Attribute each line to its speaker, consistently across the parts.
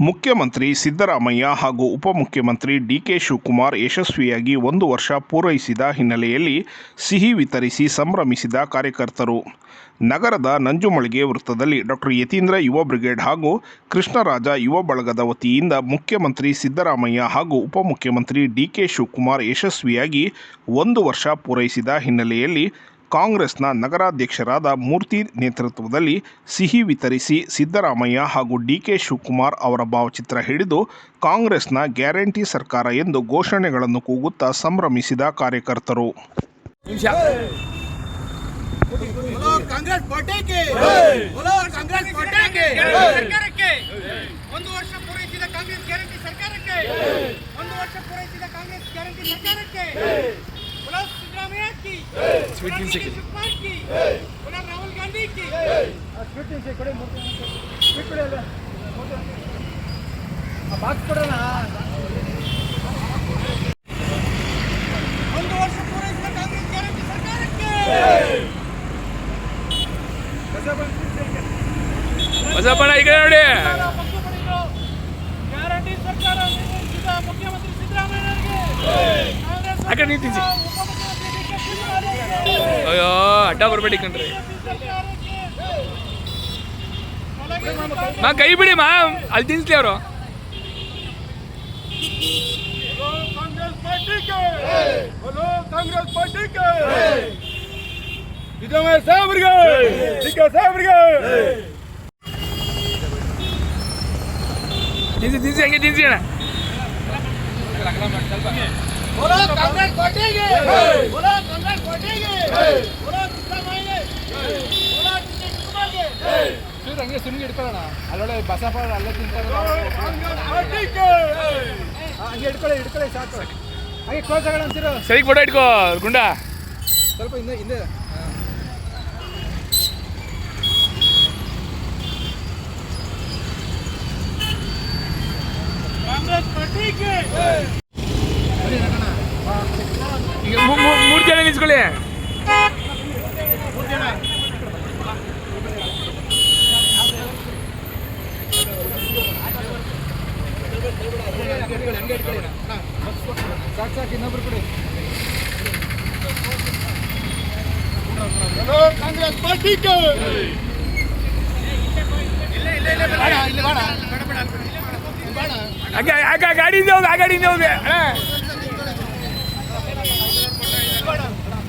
Speaker 1: ಮುಖ್ಯಮಂತ್ರಿ ಸಿದ್ದರಾಮಯ್ಯ ಹಾಗೂ ಉಪಮುಖ್ಯಮಂತ್ರಿ ಡಿಕೆ ಶಿವಕುಮಾರ್ ಯಶಸ್ವಿಯಾಗಿ ಒಂದು ವರ್ಷ ಪೂರೈಸಿದ ಹಿನ್ನೆಲೆಯಲ್ಲಿ ಸಿಹಿ ವಿತರಿಸಿ ಸಂಭ್ರಮಿಸಿದ ಕಾರ್ಯಕರ್ತರು. ನಗರದ ನಂಜುಮಳಿಗೆ ವೃತ್ತದಲ್ಲಿ ಡಾಕ್ಟರ್ ಯತೀಂದ್ರ ಯುವ ಬ್ರಿಗೇಡ್ ಹಾಗೂ ಕೃಷ್ಣರಾಜ ಯುವ ಬಳಗದ ವತಿಯಿಂದ ಮುಖ್ಯಮಂತ್ರಿ ಸಿದ್ದರಾಮಯ್ಯ ಹಾಗೂ ಉಪಮುಖ್ಯಮಂತ್ರಿ ಡಿಕೆ ಶಿವಕುಮಾರ್ ಯಶಸ್ವಿಯಾಗಿ ಒಂದು ವರ್ಷ ಪೂರೈಸಿದ ಹಿನ್ನೆಲೆಯಲ್ಲಿ ಕಾಂಗ್ರೆಸ್ನ ನಗರಾಧ್ಯಕ್ಷರಾದ ಮೂರ್ತಿ ನೇತೃತ್ವದಲ್ಲಿ ಸಿಹಿ ವಿತರಿಸಿ ಸಿದ್ದರಾಮಯ್ಯ ಹಾಗೂ ಡಿ ಕೆ ಶಿವಕುಮಾರ್ ಅವರ ಭಾವಚಿತ್ರ ಹಿಡಿದು ಕಾಂಗ್ರೆಸ್ನ ಗ್ಯಾರಂಟಿ ಸರ್ಕಾರ ಎಂದು ಘೋಷಣೆಗಳನ್ನು ಕೂಗುತ್ತಾ ಸಂಭ್ರಮಿಸಿದ ಕಾರ್ಯಕರ್ತರು.
Speaker 2: ಒಂದು ವರ್ಷ ಪೂರೈಸಿದ ಕಾಂಗ್ರೆಸ್ ಗ್ಯಾರಂಟಿ
Speaker 3: ಸರ್ಕಾರಕ್ಕೆ. ಒಂದು ವರ್ಷ ಪೂರೈಸಿದ ಕಾಂಗ್ರೆಸ್ ಗ್ಯಾರಂಟಿ ಸರ್ಕಾರಕ್ಕೆ. సిద్ధరామయ్య కి స్వీట్ మ్యూజిక్ కుమార్ కి పునర్ రాహుల్ గాంధీ కి స్వీట్ మ్యూజిక్ కొడి మూర్తి స్వీట్ ಆ ಬಾಕ್ಸ್ ಕೊಡೋಣ. ಒಂದು ವರ್ಷ ಗ್ಯಾರಂಟಿ ಸರ್ಕಾರಕ್ಕೆ.
Speaker 4: ಈಗ. ನೋಡಿ.
Speaker 3: ಗ್ಯಾರಂಟಿ ಸರ್ಕಾರ ಮುಖ್ಯಮಂತ್ರಿ ಸಿದ್ದರಾಮಯ್ಯ ಅವರಿಗೆ.
Speaker 4: ಕಾಂಗ್ರೆಸ್ ಅಯ್ಯೋ, ಅಡ್ಡ ಬರಬೇಡಿ ಕಣ್ರಿ. ಮಾ, ಕೈ ಬಿಡಿ ಮಾ, ಅಲ್ಲಿ ತಿನ್ಸ್ಲಿ ಅವರು. ಹೆಂಗ ಅಣ್ಣ.
Speaker 3: ಕಾಂಗ್ರೆಸ್ ಪಾರ್ಟಿಗೆ ಕಾಂಗ್ರೆಸ್ ಸರ್
Speaker 4: ಹಂಗೆ ಸುಮ್ಗೆ ಇಟ್ಕೊಳ್ಳೋಣ ಅಲ್ಲೊಳೆ ಬಸಪ್ಪ ಅಲ್ಲೇ ತಿಂತಾರೆ ಹಂಗೆ ಇಟ್ಕೊಳ್ಳಿ ಇಟ್ಕೊಳ್ಳಿ ಸಾಕು ಹಂಗೆ ಕ್ಲೋಸ್ ಆಗೋಣ ಸರಿ ಫೋಟೋ ಇಟ್ಕೋ, ಗುಂಡ. ಸ್ವಲ್ಪ ಹಿಂದೆ ಹಿಂದೆ
Speaker 3: ಕಾಂಗ್ರೆಸ್
Speaker 4: ಪಾರ್ಟಿಗೆ. ಕೂರಿಸ್ಕೊಳ್ಳಿ ಸಾಕು ಸಾಕು ಕೊಡಿ ಗಾಡಿಯಿಂದ ಆ ಗಾಡಿಯಿಂದ ಹೋಗ.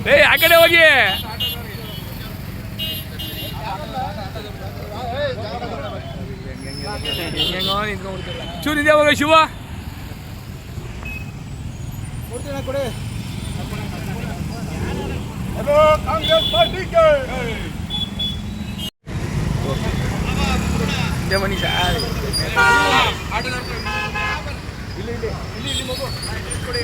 Speaker 4: ಏ ಆ ಕಡೆ ಹೋಗಿ ಚೂರು ಇದೆ ಹೋಗ ಶಿವ
Speaker 2: ಬನ್ನಿ
Speaker 4: ಇಲ್ಲಿ ಇಲ್ಲಿ ಇಲ್ಲಿ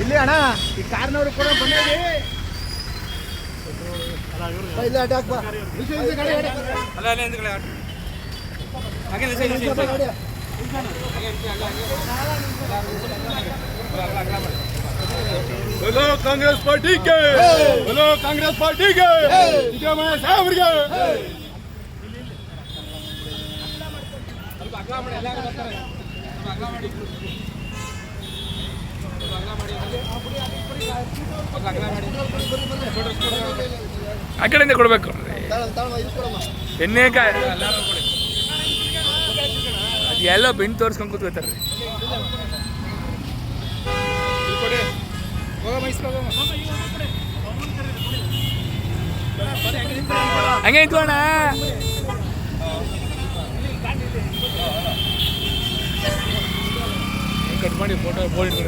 Speaker 2: ಇಲ್ಲ ಅಣ್ಣ ಈ ಕಾರ್ನವ್ರು ಕೂಡ ಬಂದೇವಿ ಅಲ್ಲ ಹಾಗೆ ಹಲೋ ಕಾಂಗ್ರೆಸ್ ಪಾರ್ಟಿಗೆ ಹಲೋ ಕಾಂಗ್ರೆಸ್ ಪಾರ್ಟಿಗೆ ಸಿದ್ದರಾಮಯ್ಯ ಸಾಹೇಬ್ರಿಗೆ ಮಾಡಿ ಎಲ್ಲ ಮಾಡಿ.
Speaker 4: ಆ ಕಡೆಯಿಂದ ಕೊಡ್ಬೇಕು. ಅದು ಎಲ್ಲ ತೋರಿಸ್ಕೊಂಡು ಕೂತ್ಕೋತಾರೆ. ಹಂಗೆ ನಿಂತ್ಕೋಣ ಕಟ್ ಮಾಡಿ ಫೋಟೋ ಬೋಲ್ಡ್